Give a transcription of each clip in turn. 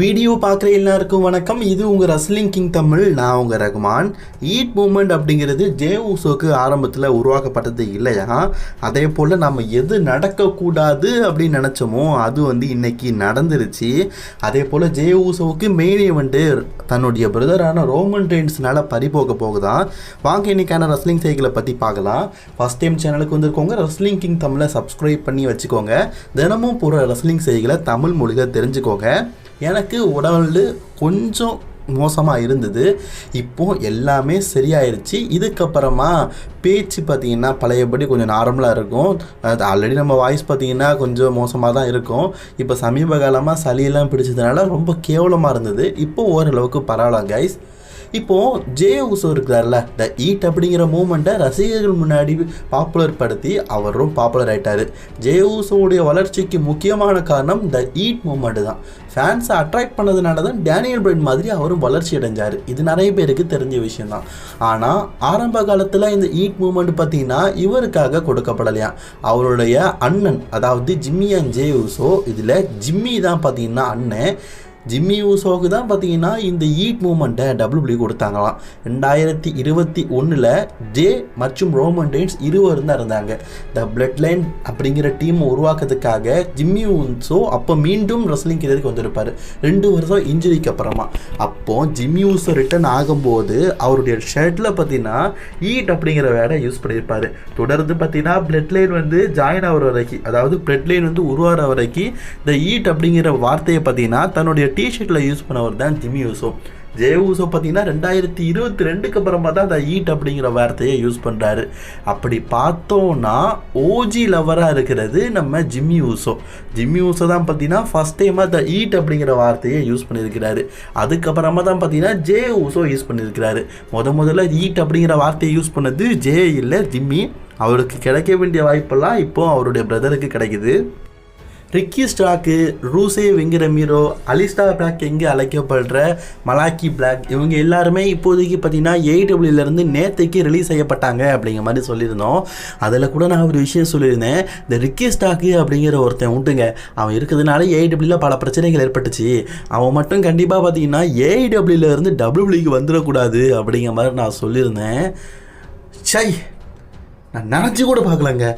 Video பார்க்குற எல்லாருக்கும் வணக்கம். இது உங்கள் ரஸ்லிங் கிங் தமிழ் நான் உங்கள் ரகுமான். ஈட் மூமெண்ட் அப்படிங்கிறது ஜே ஊசோக்கு ஆரம்பத்தில் உருவாக்கப்பட்டது இல்லையா? அதே போல் நம்ம எது நடக்கக்கூடாது அப்படின்னு நினச்சோமோ அது வந்து இன்னைக்கு நடந்துருச்சு. அதே போல் ஜே ஊசோவுக்கு மெயின் ஈவெண்ட்டு தன்னுடைய பிரதரான ரோமன் ரெயின்ஸ்னால பறிபோக போகுதான் வாங்க இன்னைக்கான ரஸ்லிங் செய்திகளை பற்றி பார்க்கலாம். ஃபஸ்ட் டைம் சேனலுக்கு வந்திருக்கோங்க ரஸ்லிங் கிங் தமிழை சப்ஸ்கிரைப் பண்ணி வச்சுக்கோங்க. தினமும் போகிற ரஸ்லிங் செய்திகளை தமிழ் மொழியில் தெரிஞ்சுக்கோங்க. ஏன்னா எனக்கு உடல் கொஞ்சம் மோசமாக இருந்தது. இப்போ எல்லாமே சரியாயிருச்சு. இதுக்கப்புறமா பேச்சு பார்த்தீங்கன்னா பழையபடி கொஞ்சம் நார்மலாக இருக்கும். அது ஆல்ரெடி நம்ம வாய்ஸ் பார்த்தீங்கன்னா கொஞ்சம் மோசமாக தான் இருக்கும். இப்போ சமீப காலமாக சளியெல்லாம் பிடிச்சதுனால ரொம்ப கேவலமாக இருந்தது. இப்போ ஓரளவுக்கு பரவாயில்ல கைஸ் இப்போது ஜே உசோ இருக்கிறார்ல த ஈட் அப்படிங்கிற மூமெண்ட்டை ரசிகர்கள் முன்னாடி பாப்புலர் படுத்தி அவரும் பாப்புலர் ஆயிட்டாரு. ஜே உசோவுடைய வளர்ச்சிக்கு முக்கியமான காரணம் த ஈட் மூமெண்ட் தான். ஃபேன்ஸை அட்ராக்ட் பண்ணதுனால தான் டேனியல் பிரைட் மாதிரி அவரும் வளர்ச்சி அடைஞ்சார். இது நிறைய பேருக்கு தெரிஞ்ச விஷயம் தான். ஆனால் ஆரம்ப காலத்தில் இந்த ஈட் மூமெண்ட் பார்த்தீங்கன்னா இவருக்காக கொடுக்கப்படலையா? அவருடைய அண்ணன் அதாவது ஜிம்மி அண்ட் ஜே உசோ இதில் ஜிம்மி தான் பார்த்தீங்கன்னா அண்ணன். ஜிம்மி ஊசோவுக்கு தான் பார்த்தீங்கன்னா இந்த ஈட் மூமெண்ட்டை டபிள்யூபிள்யூ கொடுத்தாங்களாம். ரெண்டாயிரத்தி இருபத்தி ஒன்றில் ஜே மற்றும் ரோமன் டெய்ன்ஸ் இருவரும் தான் இருந்தாங்க. த பிளட் லைன் அப்படிங்கிற டீம் உருவாக்குறதுக்காக ஜிம்மி ஊன்ஸோ அப்போ மீண்டும் ரெஸ்லிங் கிரியருக்கு வந்திருப்பார். ரெண்டு வருஷம் இன்ஜுரிக்கு அப்புறமா. அப்போ ஜிம்மி ஊசோ ரிட்டர்ன் ஆகும்போது அவருடைய ஷர்ட்டில் பார்த்தீங்கன்னா ஈட் அப்படிங்கிற வேடை யூஸ் பண்ணியிருப்பார். தொடர்ந்து பார்த்தீங்கன்னா பிளட் லைன் வந்து ஜாயின் ஆகிற வரைக்கும் அதாவது பிளட் லைன் வந்து உருவாகிற வரைக்கும் இந்த ஈட் அப்படிங்கிற வார்த்தையை பார்த்தீங்கன்னா தன்னுடைய டிஷர்ட்டில் யூஸ் பண்ணவர் தான் ஜிம்மி யூசோ ஜே ஊசோ பார்த்தீங்கன்னா ரெண்டாயிரத்தி இருபத்தி ரெண்டுக்கு அப்புறமா தான் அந்த ஈட் அப்படிங்கிற வார்த்தையை யூஸ் பண்ணுறாரு அப்படி பார்த்தோன்னா ஓஜி லவராக இருக்கிறது நம்ம ஜிம்மி ஊசோ ஜிம்மி ஊசோ தான் பார்த்தீங்கன்னா ஃபஸ்ட் டைமாக த ஈட் அப்படிங்கிற வார்த்தையை யூஸ் பண்ணியிருக்கிறாரு. அதுக்கப்புறமா தான் பார்த்தீங்கன்னா ஜே ஊசோ யூஸ் பண்ணியிருக்கிறாரு. முத முதல்ல ஈட் அப்படிங்கிற வார்த்தையை யூஸ் பண்ணது ஜே இல்லை ஜிம்மி. அவருக்கு கிடைக்க வேண்டிய வாய்ப்பெல்லாம் இப்போ அவருடைய பிரதருக்கு கிடைக்குது. ரிக்கி ஸ்டாக்கு ரூசே வெங்கிரமீரோ அலிஸ்டா பிளாக் எங்கே அழைக்கப்படுற மலாக்கி பிளாக் இவங்க எல்லாருமே இப்போதைக்கு பார்த்தீங்கன்னா ஏடபிள்யூலேருந்து நேற்றுக்கு ரிலீஸ் செய்யப்பட்டாங்க அப்படிங்கிற மாதிரி சொல்லியிருந்தோம். அதில் கூட நான் ஒரு விஷயம் சொல்லியிருந்தேன். இந்த ரிக்கி ஸ்டாக்கு அப்படிங்கிற ஒருத்தன் உண்டுங்க. அவன் இருக்கிறதுனால ஏடபிள்யூவில் பல பிரச்சனைகள் ஏற்பட்டுச்சு. அவன் மட்டும் கண்டிப்பாக பார்த்தீங்கன்னா ஏஐடபிள்யூலேருந்து டபிள்யூபிள்யூக்கு வந்துடக்கூடாது அப்படிங்கிற மாதிரி நான் சொல்லியிருந்தேன். சை நான் நினச்சி கூட பார்க்கலங்க.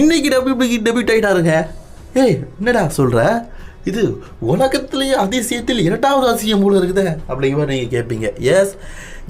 இன்னைக்கு டபிள்யூபிள்யூக்கு டெபியூட் ஆகிட்டாருங்க ஏய் என்னடா சொல்கிற இது உலகத்திலேயே அதிசயத்தில் இரண்டாவது அதிசயம் போல இருக்குதே அப்படிங்கிற மாதிரி நீங்கள் கேட்பீங்க எஸ்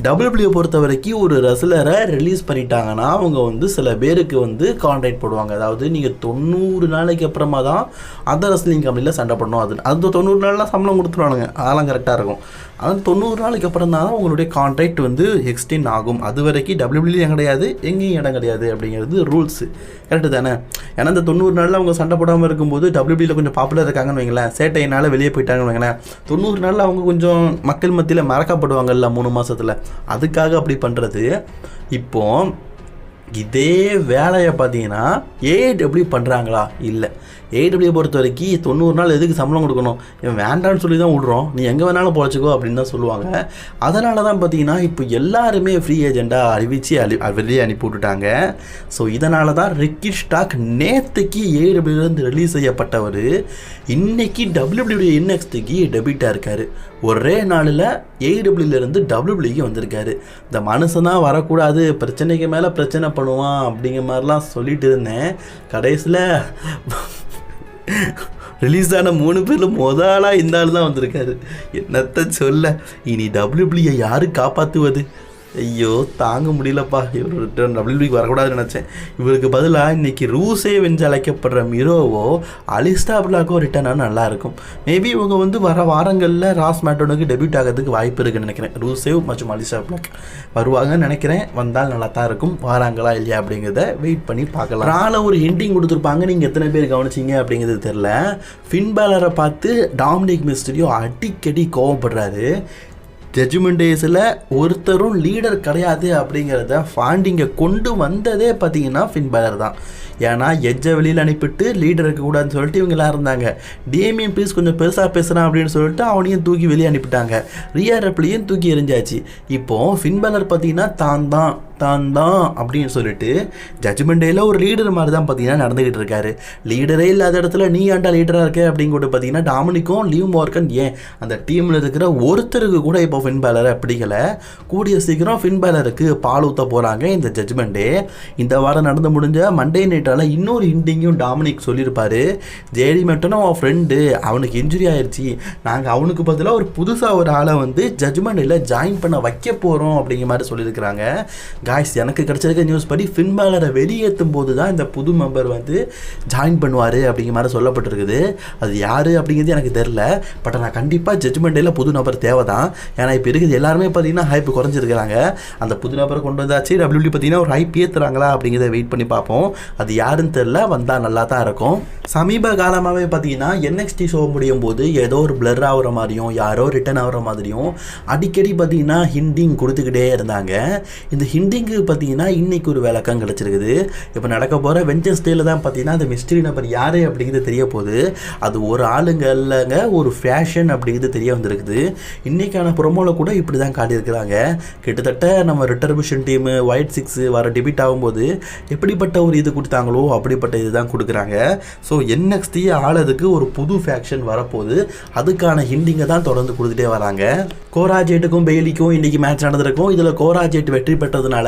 டபிள்யூபிள்யூ பொறுத்த வரைக்கும் ஒரு ரெஸ்லரை ரிலீஸ் பண்ணிட்டாங்கன்னா அவங்க வந்து சில பேருக்கு வந்து கான்ட்ராக்ட் போடுவாங்க. அதாவது நீங்கள் தொண்ணூறு நாளைக்கு அப்புறமா தான் அந்த ரெஸ்லிங் கம்பெனியில் சண்டை பண்ணணும் அது அந்த தொண்ணூறு நாள்லாம் சம்பளம் கொடுத்துருவானுங்க. அதெல்லாம் கரெக்டாக இருக்கும். அந்த தொண்ணூறு நாளைக்கு அப்புறம் தான் உங்களுடைய கான்ட்ராக்ட் வந்து எக்ஸ்டெண்ட் ஆகும். அது வரைக்கும் டபிள்யூபிள்யூ கிடையாது எங்கேயும் இடம் கிடையாது அப்படிங்கிறது ரூல்ஸு கரெக்டு தானே? ஏன்னா இந்த தொண்ணூறு நாளில் அவங்க சண்டை போடாமல் இருக்கும்போது டபிள்யூபியில் கொஞ்சம் பாப்புலர் இருக்காங்கன்னு வைங்களேன். சேட்டையினால் வெளியே போயிட்டாங்கன்னு வைங்களேன். தொண்ணூறு நாளில் அவங்க கொஞ்சம் மக்கள் மத்தியில் மறக்கப்படுவாங்கல்ல மூணு மாதத்தில் அதுக்காக அப்படி பண்ணுறது இப்போ இதே வேலையை பார்த்தீங்கன்னா ஏடபிள்யூ பண்ணுறாங்களா இல்லை. ஏடபிள்யூ பொறுத்த வரைக்கும் தொண்ணூறு நாள் எதுக்கு சம்பளம் கொடுக்கணும்? இவன் வேண்டான்னு சொல்லி தான் விட்றோம். நீ எங்கே வேணாலும் பொழைச்சிக்கோ அப்படின்னு தான் சொல்லுவாங்க. அதனால தான் பார்த்தீங்கன்னா இப்போ எல்லாருமே ஃப்ரீ ஏஜெண்டாக அறிவித்து அழி வெளியே அனுப்பி விட்டுட்டாங்க. ஸோ இதனால தான் ரிக்கி ஸ்டாக் நேற்றுக்கு ஏடபிள்யூலேருந்து ரிலீஸ் செய்யப்பட்டவர் இன்றைக்கி டபிள்யூபிள்யூ என்எக்ஸ்டிக்கு டெபிட்டாக இருக்கார். ஒரே நாளில் ஏடபிள்யூலேருந்து டபிள்யூபிள்யூக்கு வந்திருக்காரு. இந்த மனுஷன் தான் வரக்கூடாது பிரச்சனைக்கு மேலே பிரச்சனை பண்ணுவான் அப்படிங்கிற மாதிரிலாம் சொல்லிட்டு இருந்தேன். கடைசியில் ரிலீஸ் ஆன மூணு பேரில் முதலாக இந்த ஆள் தான் வந்திருக்காரு. என்னத்த சொல்ல? இனி டபிள்யூபிள்யூ யாரு காப்பாற்றுவது ஐயோ தாங்க முடியலப்பா. இவர் ரிட்டர்ன் டபிள்யூபிக்கு வரக்கூடாதுன்னு நினச்சேன். இவருக்கு பதிலாக இன்னைக்கு ரூசே வென்று அழைக்கப்படுற மிரோவோ அலிஸ்டா பிளாக்கோ ரிட்டர்ன் ஆனால் நல்லாயிருக்கும் மேபி இவங்க வந்து வர வாரங்களில் ராஸ் மேட்டோனுக்கு டெபியூட் ஆகிறதுக்கு வாய்ப்பு இருக்குன்னு நினைக்கிறேன். ரூசேவ் மற்றும் அலிஸ்டா பிளாக் வருவாங்கன்னு நினைக்கிறேன். வந்தால் நல்லா தான் இருக்கும். வாராங்களா இல்லையா அப்படிங்கிறத வெயிட் பண்ணி பார்க்கலாம். நாளை ஒரு ஹிண்டிங் கொடுத்துருப்பாங்க. நீங்கள் எத்தனை பேர் கவனிச்சிங்க அப்படிங்கிறது தெரில ஃபின்பேலரை பார்த்து டாமினிக் மிஸ்டரியோ அடிக்கடி கோவப்படுறாரு. ஜட்ஜ்மெண்ட் டேஸில் ஒருத்தரும் லீடர் கிடையாது அப்படிங்கிறத ஃபாண்டிங்கை கொண்டு வந்ததே பார்த்தீங்கன்னா ஃபின்பேலர் தான். ஏன்னா எஜ்ஜை வெளியில் அனுப்பிட்டு லீடர் இருக்கக்கூடாதுன்னு சொல்லிட்டு இவங்களாம் இருந்தாங்க. டிஎம்எம் ப்ளீஸ் கொஞ்சம் பெருசாக பேசுகிறான் அப்படின்னு சொல்லிட்டு அவனையும் தூக்கி வெளியே அனுப்பிட்டாங்க. ரியா ரெப்ளியும் தூக்கி எரிஞ்சாச்சு இப்போது ஃபின்பேலர் பார்த்தீங்கன்னா தான் தான். சாத்தான் தான் அப்படின்னு சொல்லிட்டு ஜட்ஜ்மெண்ட் டேல ஒரு லீடர் மாதிரி தான் பார்த்தீங்கன்னா நடந்துக்கிட்டு இருக்காரு. லீடரே இல்லாத இடத்துல நீ ஏன்டா லீடராக இருக்க அப்படின்னு கூட பார்த்தீங்கன்னா டாமினிக்கும் லீவ் மார்க்கன் ஏன்? அந்த டீமில் இருக்கிற ஒருத்தருக்கு கூட இப்போ ஃபின் பேலரை பிடிக்கல. கூடிய சீக்கிரம் ஃபின் பேலருக்கு பால் ஊற்ற போகிறாங்க இந்த ஜட்ஜ்மெண்ட் டே இந்த வாரம் நடந்து முடிஞ்ச மண்டே நைட்டால் இன்னொரு இண்டிங்கும் டாமினிக் சொல்லியிருப்பார். ஜேடி மட்டும் அவன் ஃப்ரெண்டு அவனுக்கு இன்ஜுரி ஆயிடுச்சு நாங்கள் அவனுக்கு பதிலாக ஒரு புதுசாக ஒரு ஆளை வந்து ஜட்ஜ்மெண்ட்டில் ஜாயின் பண்ண வைக்க போகிறோம் அப்படிங்கிற மாதிரி சொல்லியிருக்கிறாங்க. காய்ஸ் எனக்கு கிடைச்சிருக்க நியூஸ் படி ஃபின் பேலரை வெளியேற்றும் போது தான் இந்த புது மெம்பர் வந்து ஜாயின் பண்ணுவார் அப்படிங்கிற மாதிரி சொல்லப்பட்டிருக்குது. அது யார் அப்படிங்கிறது எனக்கு தெரில பட் நான் கண்டிப்பாக ஜட்ஜ்மெண்ட்டில் புது நபர் தேவை தான் ஏன்னா இப்போ இருக்குது எல்லாருமே பார்த்தீங்கன்னா ஹைப் குறைஞ்சிருக்கிறாங்க. அந்த புது நபரை கொண்டு வந்தாச்சு. டபிள்யூடி பார்த்தீங்கன்னா ஒரு ஹைப் ஏற்றுறாங்களா அப்படிங்கிறத வெயிட் பண்ணி பார்ப்போம். அது யாருன்னு தெரில வந்தால் நல்லா தான் இருக்கும். சமீப காலமாகவே பார்த்தீங்கன்னா என்எக்ஸ்டி ஷோ முடியும் போது ஏதோ ஒரு பிளர் ஆகுற மாதிரியும் யாரோ ரிட்டர்ன் ஆகிற மாதிரியும் அடிக்கடி பார்த்தீங்கன்னா ஹிண்டிங் கொடுத்துக்கிட்டே இருந்தாங்க. இந்த ஹிண்டிங்கு பார்த்தீங்கன்னா இன்னைக்கு ஒரு விளக்கம் கிடச்சிருக்குது. இப்போ நடக்க போகிற வெஞ்சர்ஸ் டேயில் தான் பார்த்தீங்கன்னா அந்த மிஸ்ட்ரி நபர் யார் அப்படிங்கிறது தெரிய போகுது. அது ஒரு ஆளுங்க இல்லைங்க ஒரு ஃபேஷன் அப்படிங்கிறது தெரிய வந்திருக்குது. இன்றைக்கான ப்ரொமோவில் கூட இப்படி தான் காட்டியிருக்கிறாங்க. கிட்டத்தட்ட நம்ம ரிட்டர்மிஷன் டீமு ஒயிட் சிக்ஸ் வர டிபிட் ஆகும்போது எப்படிப்பட்ட ஒரு இது கொடுத்தாங்களோ அப்படிப்பட்ட இது தான் கொடுக்குறாங்க ஸோ என்எக்ஸ்டி ஆளதுக்கு ஒரு புது ஃபேக்ஷன் வரப்போகுது. அதுக்கான ஹிண்டிங்கை தான் தொடர்ந்து கொடுத்துட்டே வராங்க. கோராஜேட்டுக்கும் பெய்லிக்கும் இன்றைக்கி மேட்ச் நடந்திருக்கும். இதில் கோராஜேட் வெற்றி பெற்றதுனால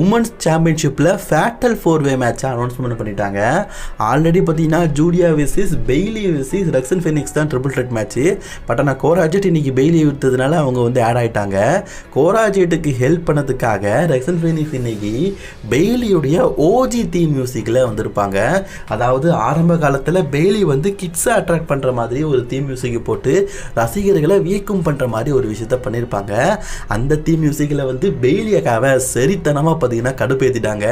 உமன்ஸ் சாம்பியன்ஷிப்பில் ஃபேட்டல் ஃபோர் வே மேட்சை அனௌன்ஸ்மெண்ட் பண்ணிட்டாங்க. ஆல்ரெடி பார்த்தீங்கன்னா ஜூடியா விசிஸ் பெய்லி விசிஸ் ரக்ஸன் ஃபெனிக்ஸ் தான் ட்ரிபிள் த்ரெட் மேட்ச்சு பட் ஆனால் கோராஜெட் இன்னைக்கு பெய்லி விடுத்ததுனால அவங்க வந்து ஆட் ஆகிட்டாங்க கோராஜெட்டுக்கு ஹெல்ப் பண்ணதுக்காக ரக்ஸன் ஃபெனிக்ஸ் இன்னைக்கு பெய்லியுடைய ஓஜி தீம் மியூசிக்கில் வந்திருப்பாங்க. அதாவது ஆரம்ப காலத்தில் பெய்லி வந்து கிட்ஸை அட்ராக்ட் பண்ணுற மாதிரி ஒரு தீம் மியூசிக் போட்டு ரசிகர்களை வியக்கும் பண்ணுற மாதிரி ஒரு விஷயத்த பண்ணியிருப்பாங்க அந்த தீம் மியூசிக்கில் வந்து பெய்லியக்காக சரித்தனமாக பார்த்தீங்கன்னா கடுப்பேற்றிட்டாங்க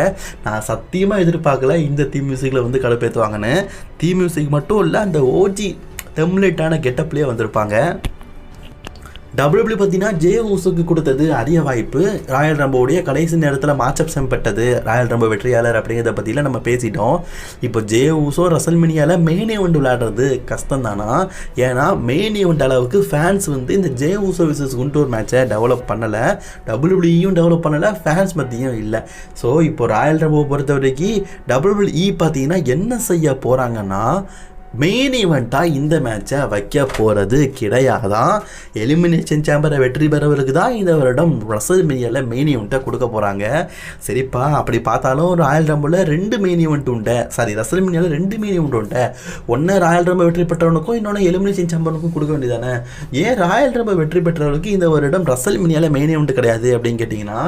நான் சத்தியமாக எதிர்பார்க்கல இந்த தீம் மியூசிக்கில் வந்து கடுப்பேற்றுவாங்கன்னு தீம் மியூசிக் மட்டும் இல்லை அந்த ஓஜி டெம்லேட்டான கெட்டப்லேயே வந்திருப்பாங்க. டபிள்யூபிள்யூ பார்த்தீங்கன்னா ஜே ஊசுக்கு கொடுத்தது அரிய வாய்ப்பு. ராயல் ரம்போவுடைய கடைசி நேரத்தில் மாச்சப் செம்பட்டது. ராயல் ரம்போ வெற்றியாளர் அப்படிங்கிறத பற்றிலாம் நம்ம பேசிட்டோம். இப்போ ஜே ஊசோ ரசல்மினியாவில் மெயின் ஈவெண்ட் விளையாடுறது கஷ்டம் தானா ஏன்னா மெயின் ஈவெண்ட் அளவுக்கு ஃபேன்ஸ் வந்து இந்த ஜே ஊசோ விசஸ் குண்டூர் மேட்சை டெவலப் பண்ணலை. டபிள்யூபிள்யூயும் டெவலப் பண்ணலை ஃபேன்ஸ் மத்தியும் இல்லை. ஸோ இப்போ ராயல் ரம்போ பொறுத்த வரைக்கும் டபிள்யூபிள்யூஇ பார்த்தீங்கன்னா என்ன செய்ய போகிறாங்கன்னா மெயின் ஈவெண்ட்டாக இந்த மேட்சை வைக்க போகிறது கிடையாதான் எலிமினேஷன் சேம்பரை வெற்றி பெறவருக்கு தான் இந்த வருடம் ரசல் மீனியில் மெயின் ஈவெண்ட்டை கொடுக்க போகிறாங்க சரிப்பா அப்படி பார்த்தாலும் ராயல் ரம்பில் ரெண்டு மெயின் ஈவெண்ட் உண்டு. சாரி ரசல் மீனியில் ரெண்டு மெயின் ஈவெண்ட் உண்டு. ஒன்று ராயல் ரம்ப வெற்றி பெற்றவனுக்கும் இன்னொன்று எலிமினேஷன் சேம்பருக்கும் கொடுக்க வேண்டியதானே? ஏன் ராயல் ரம்ப வெற்றி பெற்றவருக்கு இந்த வருடம் ரசல் மீனியால் மெயின் ஈவெண்ட் கிடையாது அப்படின்னு கேட்டிங்கன்னா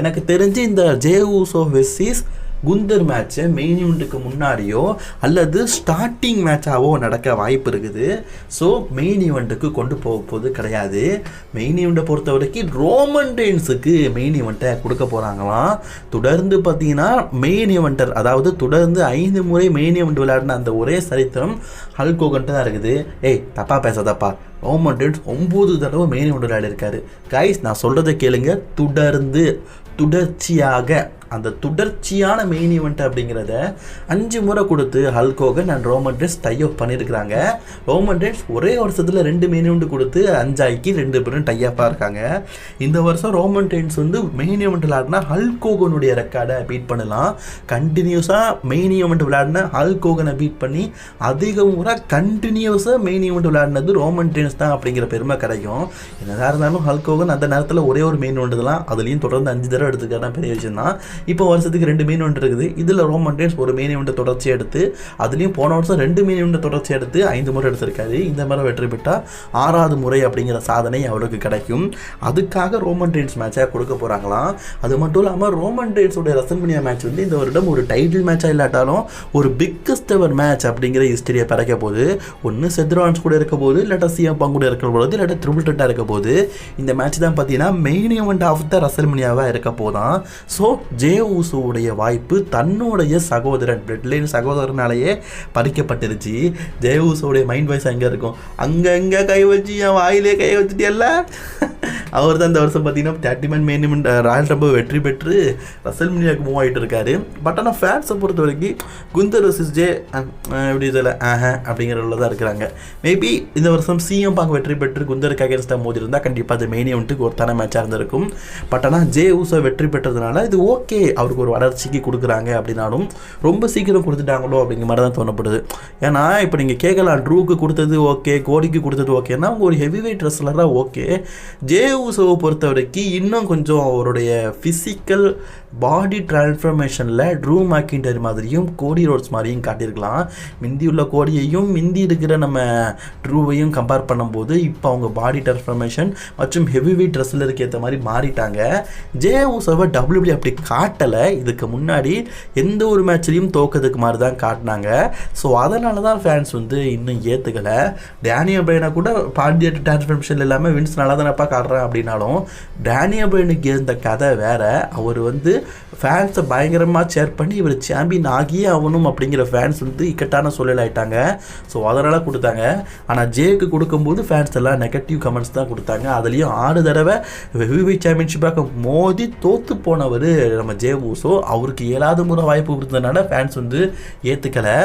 எனக்கு தெரிஞ்சு இந்த ஜே ஊசோ வெஸ்ஸிஸ் குந்தர் மேட்ச்சை மெயின் ஈவெண்ட்டுக்கு முன்னாடியோ அல்லது ஸ்டார்டிங் மேட்சாவோ நடக்க வாய்ப்பு இருக்குது. ஸோ மெயின் ஈவெண்ட்டுக்கு கொண்டு போக போது கிடையாது. மெயின் ஈவெண்ட்டை பொறுத்த வரைக்கும் ரோமன் டெயின்ஸுக்கு மெயின் ஈவெண்ட்டை கொடுக்க போகிறாங்களாம் தொடர்ந்து பார்த்தீங்கன்னா மெயின் ஈவெண்டர் அதாவது தொடர்ந்து ஐந்து முறை மெயின் ஈவெண்ட் விளையாடின அந்த ஒரே சரித்திரம் ஹல்கோகன்ட்டு தான் இருக்குது. ஏய் தப்பாக பேசாதப்பா. ரோமன் டெயின்ஸ் ஒம்பது தடவை மெயின் ஒன்று விளையாடிருக்காரு கைஸ் நான் சொல்கிறத கேளுங்க. தொடர்ந்து தொடர்ச்சியாக அந்த தொடர்ச்சியான மெயின் ஈவெண்ட் அப்படிங்கிறத அஞ்சு முறை கொடுத்து Hulk Hogan and Roman Reigns tie up பண்ணியிருக்கிறாங்க ரோமன் டென்ஸ் ஒரே வருஷத்தில் ரெண்டு மெயின் ஈவெண்ட் கொடுத்து அஞ்சாய்க்கு ரெண்டு பேரும் டை அப்பாக இருக்காங்க. இந்த வருஷம் ரோமன் டென்ஸ் வந்து மெயின் ஈவெண்ட் விளையாடினா ஹல்கோகனுடைய ரெக்கார்டை பீட் பண்ணலாம். கண்டினியூஸாக மெயின் ஈவெண்ட் விளையாடினா ஹல்கோகனை பீட் பண்ணி அதிக முறை கண்டினியூஸாக மெயின் ஈவெண்ட் விளையாடினது ரோமன் டென்ஸ் தான் அப்படிங்கிற பெருமை கிடைக்கும். என்னதான் இருந்தாலும் ஹல்கோகன் அந்த நேரத்தில் ஒரே ஒரு மெயின் ஒன்று தான் அதுலேயும் தொடர்ந்து அஞ்சு தடவை எடுத்துக்கிறதா பெரிய விஷயம் தான். இப்போ வருஷத்துக்கு ரெண்டு மெயின் ஒன்று இருக்குது. இதில் ரோமன் டென்ஸ் ஒரு மெயின் ஒன்று தொடர்ச்சி எடுத்து அதுலேயும் போன வருஷம் ரெண்டு மெயின் ஒன்று தொடர்ச்சி எடுத்து ஐந்து முறை எடுத்திருக்காரு. இந்த முறை வெற்றி பெற்றால் ஆறாவது முறை அப்படிங்கிற சாதனை அவருக்கு கிடைக்கும். அதுக்காக ரோமன் டென்ஸ் மேட்சாக கொடுக்க போகிறாங்களாம் அது மட்டும் இல்லாமல் ரோமன் டென்ஸோட ரசன்மனியா மேட்ச் வந்து இந்த வருடம் ஒரு டைட்டில் மேட்சாக இல்லாட்டாலும் ஒரு பிக்கஸ்ட் எவர் மேட்ச் அப்படிங்கிற ஹிஸ்டரியை பிறக்க போகுது. ஒன்று செத்ரான்ஸ் கூட இருக்க போது இல்லாட்டா சிஎம் பங்கு கூட இருக்க போது இல்லாட்டா ட்ரிபிள் ட்ரெட்டாக இருக்க போது இந்த மேட்ச் தான் பார்த்தீங்கன்னா மெயின் ஈவெண்ட் ஆஃப் த ரசல்மனியாவாக இருக்க போதான். ஸோ ஜே ஊசுவோடைய வாய்ப்பு தன்னுடைய சகோதரன் பிரெட்லைன் சகோதரனாலேயே பறிக்கப்பட்டிருச்சு. ஜே ஊசுவோடைய மைண்ட் வாய்ஸ் எங்கே இருக்கும். அங்கங்கே கை வச்சு என் வாயிலே கை வச்சுட்டியல்ல? அவர் தான் இந்த வருஷம் பார்த்தீங்கன்னா thirty man main event Royal Rumble வெற்றி பெற்று ரசல் மினியாவுக்கு மூவ் ஆகிட்டு இருக்காரு. பட் ஆனால் ஃபேன்ஸை பொறுத்த வரைக்கும் குந்தர் ரசிஸ் ஜே எப்படி இதில் ஆஹ அப்படிங்கிற தான் இருக்கிறாங்க. மேபி இந்த வருஷம் சிஎம் பாங்க வெற்றி பெற்று குந்தருக்கு அகேன்ஸ்டாக மோதி இருந்தால் கண்டிப்பாக அது மெயின் ஒரு ஒருத்தான மேட்சாக இருந்திருக்கும். பட் ஆனால் ஜே ஊசோ வெற்றி பெற்றதுனால இது ஓகே அவருக்கு ஒரு வளர்ச்சிக்கு கொடுக்குறாங்க அப்படின்னாலும் ரொம்ப சீக்கிரம் கொடுத்துட்டாங்களோ அப்படிங்கிற மாதிரி தான் தோணப்படுது. ஏன்னா இப்போ நீங்கள் கேட்கலாம் ட்ரூக்கு கொடுத்தது ஓகே கோடிக்கு கொடுத்தது ஓகேன்னா அவங்க ஒரு ஹெவி வெயிட் ரெஸ்லராக ஓகே. ஜே ஊசோவை பொறுத்த வரைக்கும் இன்னும் கொஞ்சம் அவருடைய ஃபிசிக்கல் பாடி டிரான்ஸ்ஃபர்மேஷனில் ட்ரூ மேக்கிண்டர் மாதிரியும் கோடி ரோட்ஸ் மாதிரியும் காட்டியிருக்கலாம். மிந்தி உள்ள கோடியையும் மிந்தி இருக்கிற நம்ம ட்ரூவையும் கம்பேர் பண்ணும்போது இப்போ அவங்க பாடி டிரான்ஸ்ஃபர்மேஷன் மற்றும் ஹெவி வெயிட் ரெஸ்லருக்கு ஏற்ற மாதிரி மாறிட்டாங்க. ஜே உசவை டபிள்யூபி அப்படி காட்டலை. இதுக்கு முன்னாடி எந்த ஒரு மேட்ச்லையும் தோக்கிறதுக்கு மாதிரி தான் காட்டினாங்க. ஸோ அதனால தான் ஃபேன்ஸ் வந்து இன்னும் ஏற்றுக்கலை டேனியல் பிரைனை கூட பாடி டிரான்ஸ்ஃபர்மேஷன் இல்லாமல் வின்ஸ் நல்லா தானப்பா காட்டுறேன் அப்படின்னாலும் டேனியல் பிரைனுக்கு இருந்த கதை வேற. அவர் வந்து ஃபேன்ஸை பயங்கரமாக சேர் பண்ணி இவர் சாம்பியன் ஆகியே ஆகணும் அப்படிங்கிற ஃபேன்ஸ் வந்து இக்கட்டான சூழல் ஆயிட்டாங்க. ஸோ அதனால் கொடுத்தாங்க. ஆனால் ஜேக்கு கொடுக்கும்போது ஃபேன்ஸ் எல்லாம் நெகட்டிவ் கமெண்ட்ஸ் தான் கொடுத்தாங்க. அதுலேயும் ஆறு தடவை ஹெவி சாம்பியன்ஷிப்பாக மோதி தோற்று போனவர் நம்ம ஜே ஊசோ. அவருக்கு ஏழாவது முறை வாய்ப்பு கொடுத்ததுனால ஃபேன்ஸ் வந்து ஏற்றுக்கலை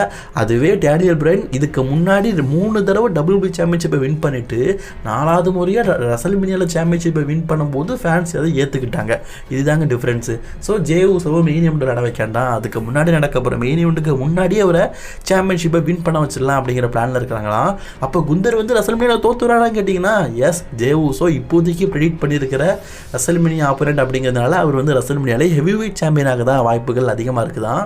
அதுவே டேனியல் பிரைன் இதுக்கு முன்னாடி மூணு தடவை டபுள் பி சாம்பியன்ஷிப்பை வின் பண்ணிவிட்டு நாலாவது முறையாக ரசல்மினியாவில் சாம்பியன்ஷிப்பை வின் பண்ணும்போது ஃபேன்ஸ் அதை ஏற்றுக்கிட்டாங்க இதுதாங்க டிஃப்ரென்ஸு ஸோ ஜே ஊசோவை மெயின் இவெண்ட் நட வைக்காண்டாம். அதுக்கு முன்னாடி நடக்க போகிற மெயின் இவெண்ட்டுக்கு முன்னாடியே அவரை சாம்பியன்ஷிப்பை வின் பண்ண வச்சிடலாம் அப்படிங்கிற பிளானில் இருக்கிறாங்களாம். அப்போ குந்தர் வந்து ரசல்மினியில் தோத்துறாரான்னு கேட்டிங்கன்னா எஸ் ஜே ஊசோ இப்போதைக்கு ப்ரெடிக்ட் பண்ணியிருக்கிற ரசல்மினியா ஆப்பரண்ட் அப்படிங்கிறதுனால அவர் வந்து ரசல்மினியாலே ஹெவி வெயிட் சாம்பியனாக தான் வாய்ப்புகள் அதிகமாக இருக்குதான்.